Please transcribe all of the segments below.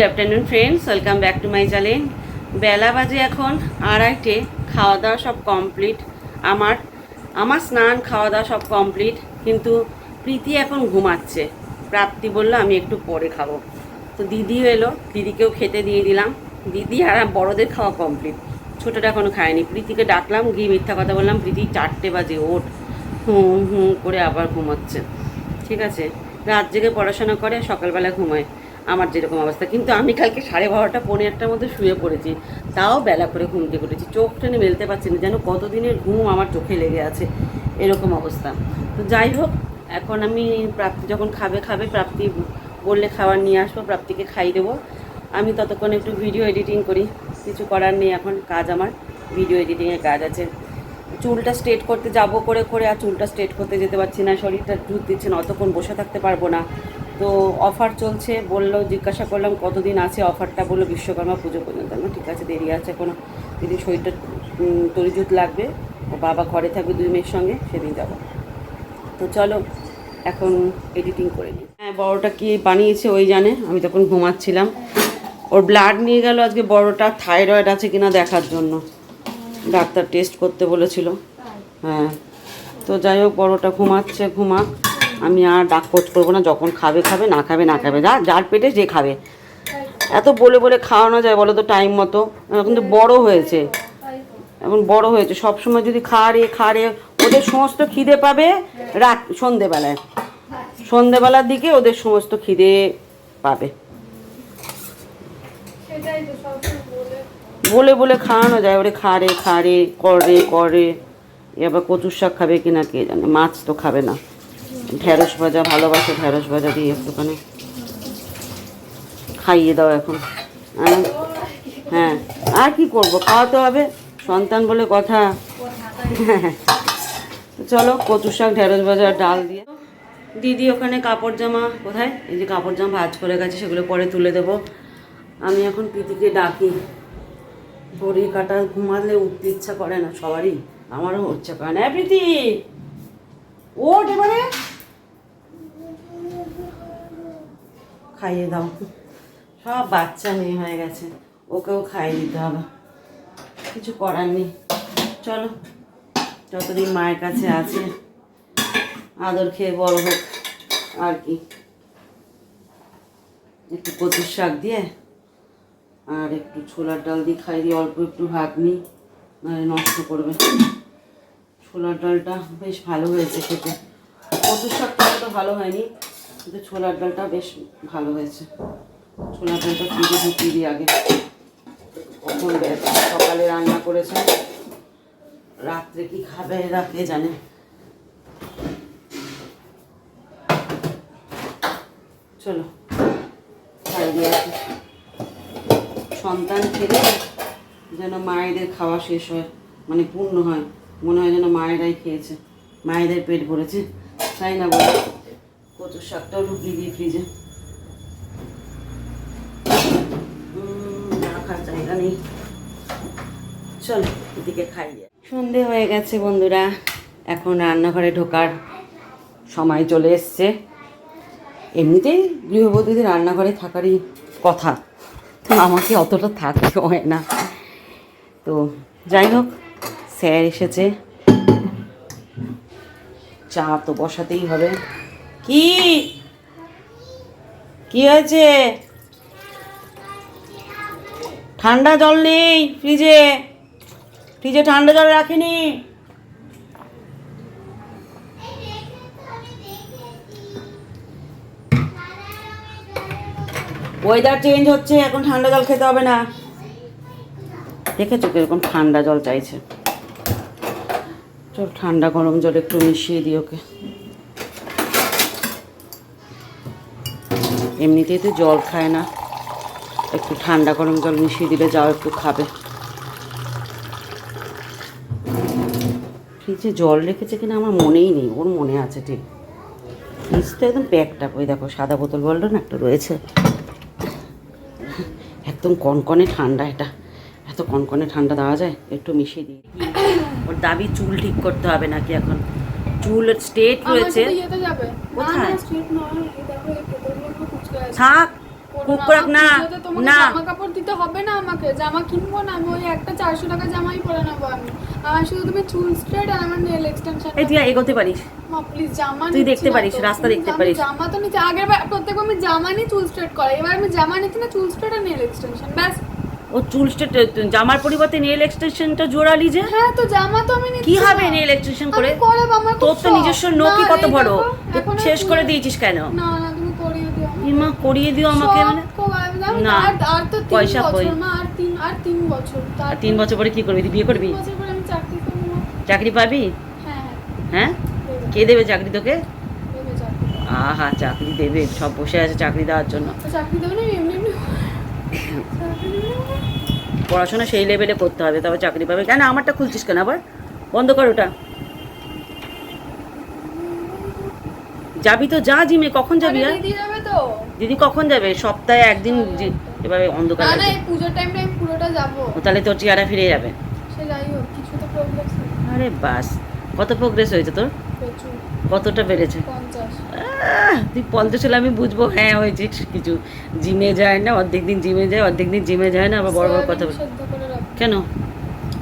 Good afternoon friends welcome back to my channel বেলা বাজে এখন আড়াইটে খাওয়া দাওয়া সব কমপ্লিট আমার আমার স্নান খাওয়া দাওয়া সব কমপ্লিট কিন্তু প্রীতি এখন ঘুমাচ্ছে। প্রাপ্তি বলল, আমি একটু পরে খাব। তো দিদিও এলো। দিদিকেও খেতে দিয়ে দিলাম। দিদি আর বড়দের খাওয়া কমপ্লিট ছোটোটা এখনও খায়নি। প্রীতিকে ডাকলাম, গিয়ে মিথ্যা কথা বললাম, প্রীতি, চারটে বাজে, ওঠ। হুম হুম করে আবার ঘুমাচ্ছে। ঠিক আছে? রাত জেগে পড়াশোনা করে, সকালবেলা ঘুমায়। আমার যেরকম অবস্থা। কিন্তু আমি কালকে সাড়ে বারোটা, পৌনে একটার মধ্যে শুয়ে পড়েছি। তাও বেলা করে ঘুম থেকে উঠেছি। চোখ টেনে মেলতে পারছি না যেন কতদিনের ঘুম আমার চোখে লেগে আছে। এরকম অবস্থা। তো যাই হোক, এখন আমি প্রাপ্তি যখন খাবে খাবে, প্রাপ্তি বললে খাবার নিয়ে আসব, প্রাপ্তিকে খাই দেবো। আমি ততক্ষণ একটু ভিডিও এডিটিং করি। কিছু করার নেই এখন, কাজ আমার। ভিডিও এডিটিংয়ের কাজ আছে। চুলটা স্ট্রেট করতে যাব করে করে আর চুলটা স্ট্রেট করতে যেতে পারছি না। শরীরটা দুধ দিচ্ছে না, অতক্ষণ বসে থাকতে পারব না। তো অফার চলছে, বলল, জিজ্ঞাসা করলাম, কতদিন আছে অফারটা? বলল, বিশ্বকর্মা পুজো পর্যন্ত। না ঠিক আছে, দেরি আছে, কোনো যদি শরীরটা তরিজুত লাগবে, ও বাবা ঘরে থাকবে দুই মেয়ের সঙ্গে, সেদিন যাব। তো চলো, এখন এডিটিং করে নিই। হ্যাঁ বড়োটা কি বানিয়েছে ওই জানে, আমি তখন ঘুমাচ্ছিলাম। ওর ব্লাড নিয়ে গেল আজকে, বড়োটা থাইরয়েড আছে কিনা দেখার জন্য। ডাক্তার টেস্ট করতে বলেছিল। হ্যাঁ তো যাই হোক, বড়োটা ঘুমাচ্ছে, ঘুমাক। আমি আর ডাক কোচ করব না, যখন খাবে খাবে, না খাবে না খাবে, যা, যার পেটে যে খাবে। এত বলে বলে খাওয়ানো যায় বলো তো টাইম মতো। কিন্তু বড় হয়েছে। এখন বড় হয়েছে। সব সময় যদি খাড়ে খাড়ে ওদের সমস্ত খিদে পাবে রাত, সন্ধেবেলায়। সন্ধেবেলার দিকে ওদের সমস্ত খিদে পাবে। বলে বলে খাওয়ানো যায়। ওরে খারে খারে করে করে। এবার কচুর শাক খাবে কিনা কে জানে? মাছ তো খাবে না। ঢেঁড়স ভাজা, ভালোবাসে ঢেঁড়স ভাজা দিয়ে একটুখানি। খাইয়ে দাও এখন। হ্যাঁ আর কি করব? খাওয়াতে হবে, সন্তান বলে কথা। চলো, কচু শাক, ঢেঁড়স ভাজা, ডাল দিয়ে। দিদি ওখানে কাপড় জামা, কোথায়? এই যে কাপড় জামা ভাজ করে গেছে, সেগুলো পরে তুলে দেবো। আমি এখন প্রীতিকে ডাকি। ঘড়ি কাটা ঘুমালে উঠতে ইচ্ছা করে না, সবারই, আমারও ইচ্ছা করে না। হ্যাঁ প্রীতি! ওঠ এবারে। খাইয়ে দাও। সব বাচ্চা মেয়ে হয়ে গেছে, ওকেও খাইয়ে দিতে হবে। কিছু করার নেই। চলো, যতদিন মায়ের কাছে আছে, আদর খেয়ে বড় হোক, আর কি। একটু কচুর শাক দিয়ে, আর একটু ছোলার ডাল দিয়ে খাই দিয়ে, অল্প একটু ভাত নিই নাহলে নষ্ট করবে। ছোলার ডালটা বেশ ভালো হয়েছে খেতে। কচুর শাকটা তো ভালো হয়নি। কিন্তু ছোলার ডালটা বেশ ভালো হয়েছে। ছোলার ডালটা ফ্রিজে ঢুকিয়ে দিই আগে কখন সকালে রান্না করেছে রাত্রে কি খাবে এরা কে জানে? চলো সন্তান খেলে যেন মায়েদের খাওয়া শেষ হয় মানে পূর্ণ হয়। মনে হয় যেন মায়েরাই খেয়েছে। মায়েদের পেট ভরেছে। তাই না বলো? কচুর শাকটাও ঢুকিয়ে দিই ফ্রিজে রাখার জায়গা নেই। চলো, এদিকে খাই। সন্ধে হয়ে গেছে বন্ধুরা। এখন রান্নাঘরে ঢোকার সময় চলে এসছে। এমনিতেই গৃহবধূদের রান্নাঘরে থাকারই কথা। আমাকে অতটা থাকতে হয় না। তো যাই হোক, স্যার এসেছে। চা তো বসাতেই হবে। কি? কি হয়েছে? ঠান্ডা জল নেই ফ্রিজে। ফ্রিজে ঠান্ডা জল রাখিনি। ওয়েদার চেঞ্জ হচ্ছে, এখন ঠান্ডা জল খেতে হবে না। দেখেছ কীরকম ঠান্ডা জল চাইছে? চল ঠান্ডা গরম জল একটু মিশিয়ে দিই ওকে। এমনিতেই তো জল খায় না। একটু ঠান্ডা গরম জল মিশিয়ে দিলে যাও একটু খাবে। ফ্রিজে জল রেখেছে কিনা আমার মনেই নেই ওর মনে আছে ঠিক। ফ্রিজ তো একদম প্যাকটা ওই দেখো সাদা বোতল বলল না একটা রয়েছে। একদম কনকনে ঠান্ডা এটা। এত কনকনে ঠান্ডা দেওয়া যায় একটু মিশিয়ে দিই ওর দাবি চুল ঠিক করতে হবে নাকি এখন? চুল স্ট্রেট রয়েছে। কোথায়? থাক করে না, না। জামা কাপড় দিতে হবে না আমাকে? জামা কিনবো না আমি ওই একটা চারশো টাকা জামাই পরে নেব আমি। আমার শুধু তুমি চুল স্ট্রেট আর আমার নেল এক্সটেনশন এই তুই এগোতে পারিস। মা প্লিজ জামা তুই দেখতে পারিস, রাস্তা দেখতে পারিস। জামা তো নিচ্ছি। আগের বার প্রত্যেকবার আমি জামা নিয়ে চুল স্ট্রেট করে এবার আমি জামা নিচ্ছি না চুল স্ট্রেট আর নেল এক্সটেনশন ব্যাস। ও চুল স্ট্রেট জামার পরিবর্তে নেল এক্সটেনশনটা জোড়ালি যে? হ্যাঁ তো জামা তো আমি কি হবে না। নেল এক্সটেনশন করে? তোর তো নিজস্ব নখই কত বড়? শেষ করে দিয়েছিস কেন? না না তুমি করিয়ে দিও আমাকে। করিয়ে দিও আমাকে মানে না, আর- তো তিন পয়সা বছর, কই? আর তিন আর তিন বছর। আর তিন বছর পরে কি করবি? বিয়ে করবি? চাকরি পাবি? হ্যাঁ। হ্যাঁ? কে দেবে চাকরি তোকে? আহা চাকরি দেবে। সব বসে আছে চাকরি দেওয়ার জন্য? পড়াশোনা সেই লেভেলে করতে হবে তবে চাকরি পাবে। কেন আমারটা খুলছিস কেন আবার? বন্ধ কর ওটা। যাবি তো যা জিমে কখন যাবি আরে তো? দিদি কখন যাবে? সপ্তাহে একদিন এভাবে অন্ধকার না না এই পুজোর টাইমটা আমি পুরোটা যাব। ও, তাহলে তোর চেহারা ফিরে যাবে। সে যাই হোক কিছু তো আরে বাস কত প্রোগ্রেস হয়েছে তোর? কতটা বেড়েছে? তুই পঞ্চাশ হলে আমি বুঝব হ্যাঁ হয়েছে কিছু। জিমে যায় না অর্ধেক দিন জিমে যায় অর্ধেক দিন জিমে যায় না আবার বড় বড় কথা। কেন?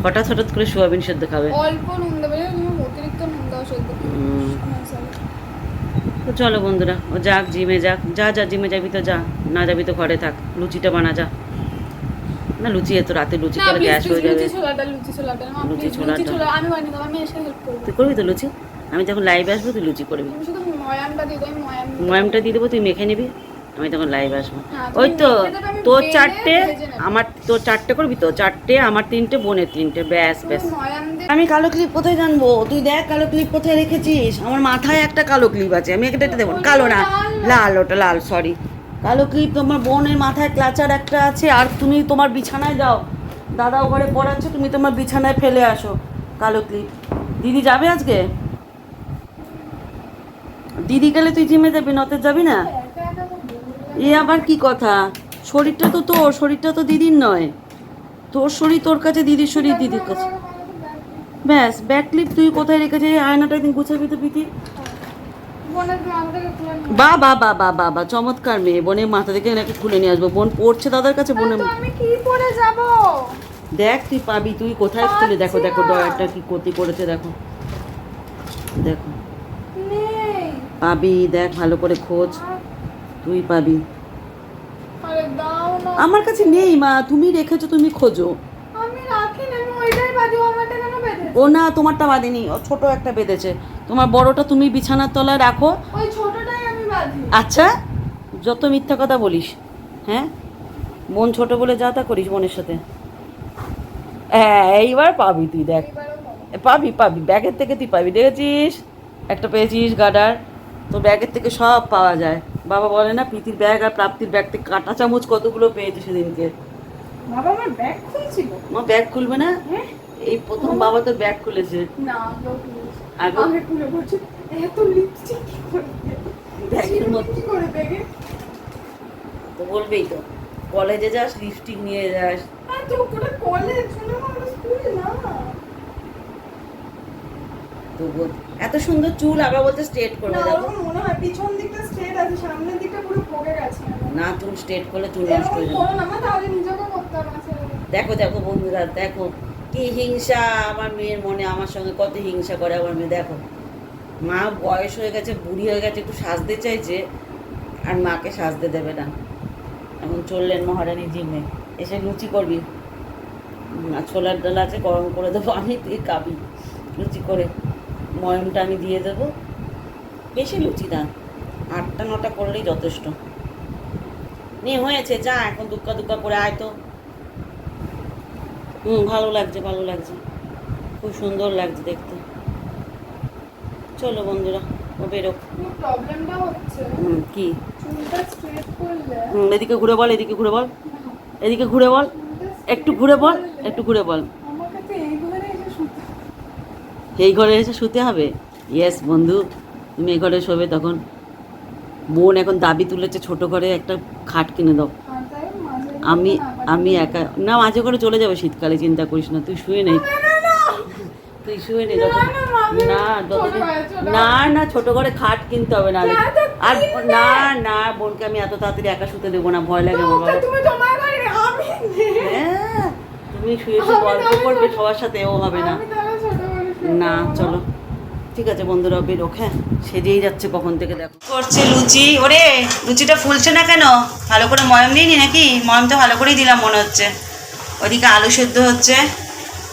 হঠাৎ হঠাৎ করে সোয়াবিন সেদ্ধ খাবে। অল্প নুন দেবে তুমি অতিরিক্ত নুন দাও সেদ্ধ করে। হুম। হ্যাঁ, sorry। তো চলো বন্ধুরা ও যাক জিমে যাক যা যা জিমে যাবি তো যা না যাবি তো ঘরে থাক লুচিটা বানা যা না লুচি এত রাতে লুচি করে গ্যাস হয়ে যাবে লুচি ছোলাটা, লুচি ছোলাটা। মা, লুচি please, ছোলাটা। লুচি ছোলা, আমি বানিয়ে দেবো, আমি এসে হেল্প করব তুই করবি তো লুচি আমি যখন লাইভে আসব তুই লুচি করবি। ময়ামটা দিয়ে দেবো তুই মেখে নিবি আমি তখন লাইভ আসব। হ্যাঁ, ওই তো তোর চারটে আমার তোর চারটে করবি তো? চারটে আমার তিনটে বোনের তিনটে ব্যাস ব্যাস। আমি কালো ক্লিপ কোথায় জানব? তুই দেখ কালো ক্লিপ কোথায় রেখেছিস। আমার মাথায় একটা কালো ক্লিপ আছে। আমি একটা দেবো। কালো না লাল ওটা লাল সরি কালো ক্লিপ তোমার বোনের মাথায় ক্লাচার একটা আছে। আর তুমি তোমার বিছানায় যাও। দাদা ঘরে পড়াচ্ছে তুমি তোমার বিছানায় ফেলে আসো। কালো ক্লিপ দিদি যাবে আজকে? দিদি গেলে তুই জিমে যাবি নতে যাবি না? বললে। এ আবার কি কথা? শরীরটা তো তোর শরীরটা তো দিদির নয়। তোর শরীর তোর কাছে দিদির শরীর দিদির কাছে। ব্যাস ব্যাক ক্লিপ তুই কোথায় রেখেছিস? আয়নাটা একদিন গুছাবি তো পিতি বা বা বা বা বা বা চমৎকার মেয়ে। বোনের মাথা থেকে নাকি খুলে নিয়ে আসব। বোন পড়ছে দাদার কাছে আমি কি পরে যাব? দেখ তুই পাবি তুই কোথায় খুলে? দেখো দেখো। ডয়ারটা কি ক্ষতি করেছে দেখো। দেখো। পাবি দেখ ভালো করে খোঁজ। তুই পাবি। আরে দাও না। আমার কাছে নেই মা। তুমি রেখেছো তুমি খোঁজো। ও না তোমারটা বাঁধেনি। ও ছোট একটা বেঁধেছে। তোমার বড়টা তুমি বিছানার তলায় রাখো। ওই ছোটটাই আমি বাঁধি। আচ্ছা যত মিথ্যা কথা বলিস হ্যাঁ? বোন ছোট বলে যা তা করিস বোনের সাথে। হ্যাঁ এইবার পাবি তুই দেখ। পাবি পাবি। ব্যাগের থেকে তুই পাবি দেখেছিস? একটা পেয়েছিস গাডার। তো ব্যাগের থেকে সব পাওয়া যায়। বাবা বলে না প্রীতির ব্যাগ আর প্রাপ্তির ব্যাগ থেকে কাঁটা চামচ কতগুলো পেয়েছে সেদিনকে? বাবা আমার ব্যাগ খুলছিল। মা ব্যাগ খুলবে না? হ্যাঁ। এই প্রথম বাবা তোর ব্যাগ খুলেছে। না আগে খুলে বলছে এত লিপস্টিক কি করে ব্যাগের মধ্যে। কি করে ব্যাগে তো বলবেই তো কলেজে যাস লিপস্টিক নিয়ে যাস। আর তো ওটা কলেজ স্কুল না। তো এত সুন্দর চুল আবার বলতে স্ট্রেট করবে মনে হয় পিছন দিকটা স্ট্রেট আছে সামনের দিকটা পুরো ভোগে গেছে। না চুল স্ট্রেট করলে চুল নষ্ট হয়ে যাবে। না তাহলে নিজেকে করতে হবে না দেখো দেখো বন্ধুরা দেখো কি হিংসা আমার মেয়ের মনে আমার সঙ্গে কত হিংসা করে আমার মেয়ে দেখো। মা বয়স হয়ে গেছে বুড়ি হয়ে গেছে একটু সাজতে চাইছে আর মাকে সাজতে দেবে না। এখন চললেন মহারানী জিমে এসে লুচি করবি। ছোলার ডাল আছে গরম করে দেবো আমি তুই খাবি। লুচি করে ময়মটা আমি দিয়ে দেবো। বেশি লুচি না। আটটা নটা করলেই যথেষ্ট। নিয়ে হয়েছে যা এখন দুক্কা দুক্কা করে আয় তো। হুম ভালো লাগছে ভালো লাগছে। খুব সুন্দর লাগছে দেখতে। চলো বন্ধুরা ও বেরো কিন্তু প্রবলেমটা হচ্ছে? হুম কি? হুম এদিকে ঘুরে বল এদিকে ঘুরে বল। এদিকে ঘুরে বল। একটু ঘুরে বল একটু ঘুরে বল। এই ঘরে এসে শুতে হবে। ইয়েস বন্ধু। তুমি এই ঘরে শোবে তখন। বোন এখন দাবি তুলেছে ছোট ঘরে একটা খাট কিনে দাও। আমি আমি একা না মাঝে করে চলে যাবে শীতকালে চিন্তা করিস না তুই শুয়ে নেই তুই শুয়ে নেই না, না, না ছোট যতদিন- ঘরে, না না ছোট করে খাট কিনতে হবে না। আর না না বোনকে আমি এত তাড়াতাড়ি একা শুতে দেবো না ভয় লাগে আমার বাবা। তুমি করে হ্যাঁ, তুমি শুয়ে শুয়ে গল্প করবে সবার সাথে ও হবে না। না চলো। ঠিক আছে বন্ধুরা বেরোক হ্যাঁ? সেজেই যাচ্ছে কখন থেকে দেখো। করছে লুচি? ওরে লুচিটা ফুলছে না কেন? ভালো করে ময়ম দিইনি নাকি? ময়ম তো ভালো করেই দিলাম মনে হচ্ছে। ওদিকে আলু সেদ্ধ হচ্ছে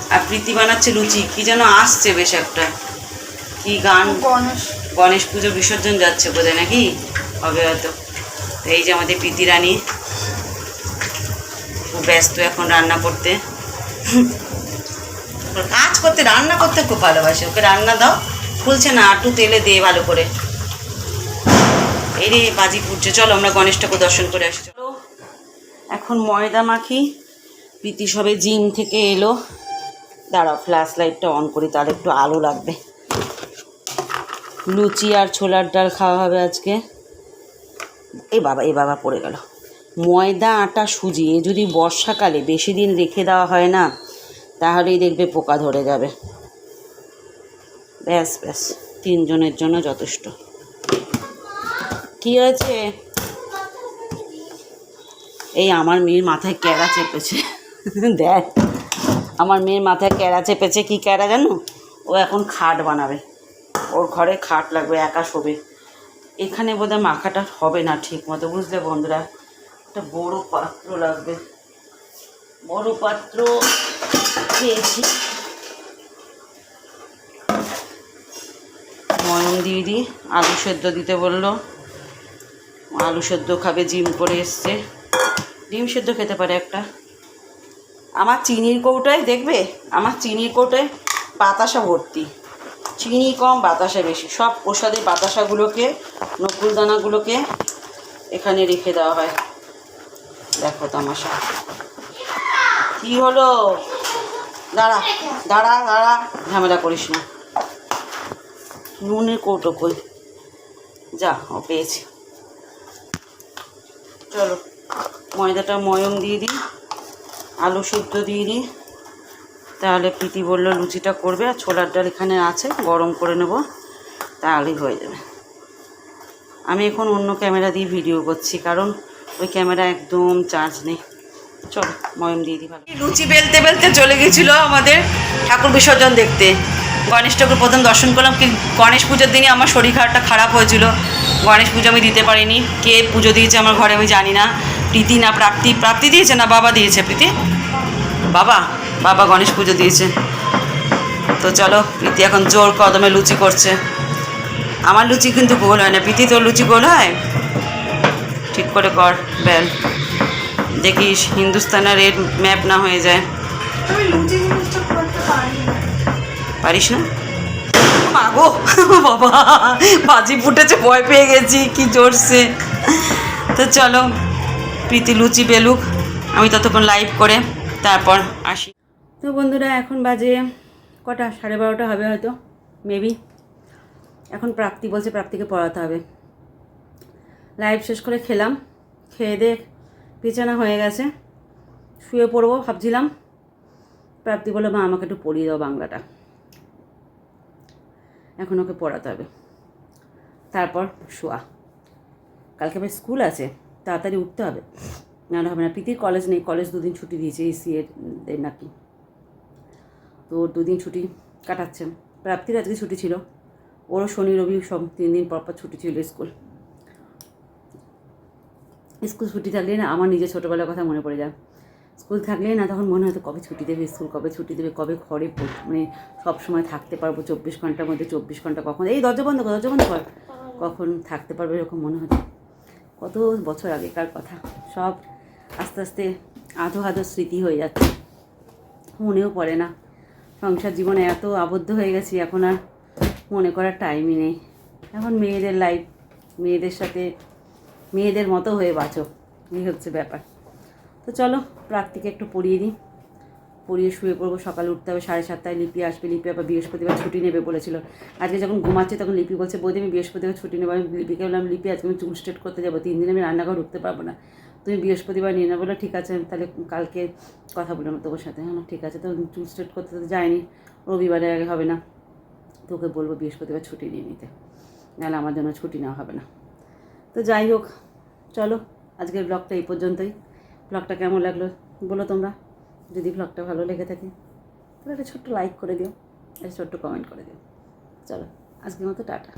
আর প্রীতি বানাচ্ছে লুচি। কি যেন আসছে বেশ একটা। কি গান? গণেশ। গণেশ পুজো বিসর্জন যাচ্ছে বোধহয় নাকি? হবে হয়তো। এই যে আমাদের প্রীতি রানী। খুব ব্যস্ত এখন রান্না করতে। ওর কাজ করতে রান্না করতে খুব ভালোবাসে। ওকে রান্না দাও। ফুলছে না একটু তেলে দিয়ে ভালো করে। এই রে বাজি ফুটছে চলো আমরা গণেশ ঠাকুর দর্শন করে আসি, চলো। এখন ময়দা মাখি, প্রীতি সবে জিম থেকে এলো। দাঁড়াও ফ্ল্যাশ লাইটটা অন করি, তাহলে একটু আলো লাগবে। লুচি আর ছোলার ডাল খাওয়া হবে আজকে। এ বাবা এ বাবা পড়ে গেল। ময়দা, আটা, সুজি, এ যদি বর্ষাকালে বেশি দিন রেখে দেওয়া হয় না, তাহলেই দেখবে পোকা ধরে যাবে। ব্যাস ব্যাস, তিনজনের জন্য যথেষ্ট। কি হয়েছে? এই আমার মেয়ের মাথায় ক্যারা চেপেছে। দেখ, আমার মেয়ের মাথায় ক্যারা চেপেছে, কি ক্যারা জানো? ও এখন খাট বানাবে। ওর ঘরে খাট লাগবে, একা শোবে। এখানে বোধহয় মাখাটা হবে না ঠিক মতো বুঝলে বন্ধুরা? একটা বড় পাত্র লাগবে। বড় পাত্র পেয়েছি ময়ম দিয়ে দিই। আলু সেদ্ধ দিতে বলল। আলু সেদ্ধ খাবে, জিম করে এসছে। ডিম সেদ্ধ খেতে পারে একটা। আমার চিনির কৌটায়, দেখবে? আমার চিনির কৌটায় বাতাসা ভর্তি। চিনি কম, বাতাসা বেশি। সব প্রসাদের বাতাসাগুলোকে, নকুলদানাগুলোকে এখানে রেখে দেওয়া হয়। দেখো তামাশা। কী হলো? দাঁড়া দাঁড়া দাঁড়া। ঝামেলা করিস না। নুনের কৌটো কই যা, ও পেয়েছি। চলো, ময়দাটা ময়ম দিয়ে দিই, আলু সিদ্ধ দিয়ে দিই। তাহলে প্রীতি বলল লুচিটা করবে, আর ছোলার ডাল এখানে আছে, গরম করে নেব, তাহলেই হয়ে যাবে। আমি এখন অন্য ক্যামেরা দিয়ে ভিডিও করছি, কারণ ওই ক্যামেরা একদম চার্জ নেই। চলো, ময়ম দিয়ে দিই ভালো। লুচি বেলতে বেলতে চলে গেছিল আমাদের ঠাকুর বিসর্জন দেখতে। গণেশ ঠাকুর প্রথম দর্শন করলাম, কি গণেশ পুজোর দিনই আমার শরীর খারাপটা খারাপ হয়েছিল। গণেশ পুজো আমি দিতে পারিনি। কে পুজো দিয়েছে আমার ঘরে আমি জানি না। প্রীতি না প্রাপ্তি প্রাপ্তি দিয়েছে না বাবা দিয়েছে প্রীতি? বাবা বাবা গণেশ পুজো দিয়েছে। তো চলো, প্রীতি এখন জোর কদমে লুচি করছে। আমার লুচি কিন্তু গোল হয় না। প্রীতি, তোর লুচি গোল হয়? ঠিক করে কর বেল দেখিস, হিন্দুস্তানের রেড ম্যাপ না হয়ে যায়। পারিস না? মাগো, বাবা, বাজি ফুটেছে, ভয় পেয়ে গেছি, কি জোরছে তো চলো, প্রীতি, লুচি, বেলুক, আমি ততক্ষণ লাইভ করে, তারপর আসি। তো বন্ধুরা, এখন বাজে কটা? সাড়ে বারোটা হবে হয়তো মেবি এখন প্রাপ্তি বলছে, প্রাপ্তিকে পড়াতে হবে। লাইভ শেষ করে খেলাম, খেয়ে দিয়ে বিছানা হয়ে গেছে। শুয়ে পড়ব, ভাবছিলাম। প্রাপ্তি বলে মা, আমাকে একটু পড়িয়ে দাও বাংলাটা। এখন ওকে পড়াতে হবে। তারপর শোয়া। কালকে আমার স্কুল আছে, তাড়াতাড়ি উঠতে হবে। নাহলে হবে না। প্রীতির কলেজ নেই কলেজ দুদিন ছুটি দিয়েছে এসি এর নাকি। তো দুদিন ছুটি কাটাচ্ছে। প্রাপ্তির আজকে ছুটি ছিল। ওরও শনি, রবি সব তিন দিন পর পর ছুটি ছিল স্কুল। স্কুল ছুটি থাকলে না আমার নিজের ছোটোবেলার কথা মনে পড়ে যায়। স্কুল থাকলে না তখন মনে হতো কবে ছুটি দেবে স্কুল, কবে ছুটি দেবে, কবে ঘরে মানে সব সময় থাকতে পারব চব্বিশ ঘণ্টার মধ্যে, চব্বিশ ঘণ্টা কখন, এই দরজা বন্ধ কর, দরজা বন্ধ কর। কখন থাকতে পারবে এরকম মনে হতো। কত বছর আগেকার কথা, সব আস্তে আস্তে আধো আধো স্মৃতি হয়ে যাচ্ছে। মনেও পড়ে না। সংসার জীবনে এত আবদ্ধ হয়ে গেছি, এখন আর মনে করার টাইমই নেই। এখন মেয়েদের লাইফ মেয়েদের সাথে, মেয়েদের মতো হয়ে বাঁচো, এই হচ্ছে ব্যাপার। তো চলো, প্রার্থীকে একটু পড়িয়ে দিই। পড়িয়ে শুয়ে পড়ব, সকালে উঠতে হবে, সাড়ে সাতটায় লিপি আসবে, লিপি আবার বৃহস্পতিবার ছুটি নেবে বলেছিল। আজকে যখন ঘুমাচ্ছে তখন লিপি বলছে, বৌদি, আমি বৃহস্পতিবার ছুটি নেব, আমি লিপিকে বললাম লিপি, আজকে আমি চুল স্ট্রেট করতে যাব, তিন দিন আমি রান্নাঘর উঠতে পারব না। তুমি বৃহস্পতিবার নিয়ে নেব বলে, ঠিক আছে তাহলে কালকে কথা বললাম তোমার সাথে হ্যাঁ ঠিক আছে, তো চুল স্ট্রেট করতে তো যায়নি, রবিবারে আগে হবে না। তোকে বলব বৃহস্পতিবার ছুটি নিয়ে নিতে, নাহলে আমার জন্য ছুটি নেওয়া হবে না। তো যাই হোক, চলো, আজকের ব্লগটা এই পর্যন্তই। ব্লগটা কেমন লাগল বলো তোমরা। যদি ব্লগটা ভালো লেগে থাকে, তাহলে একটা ছোট্ট লাইক করে দিও, একটা ছোট্ট কমেন্ট করে দিও। চলো, আজকের মতো টাটা।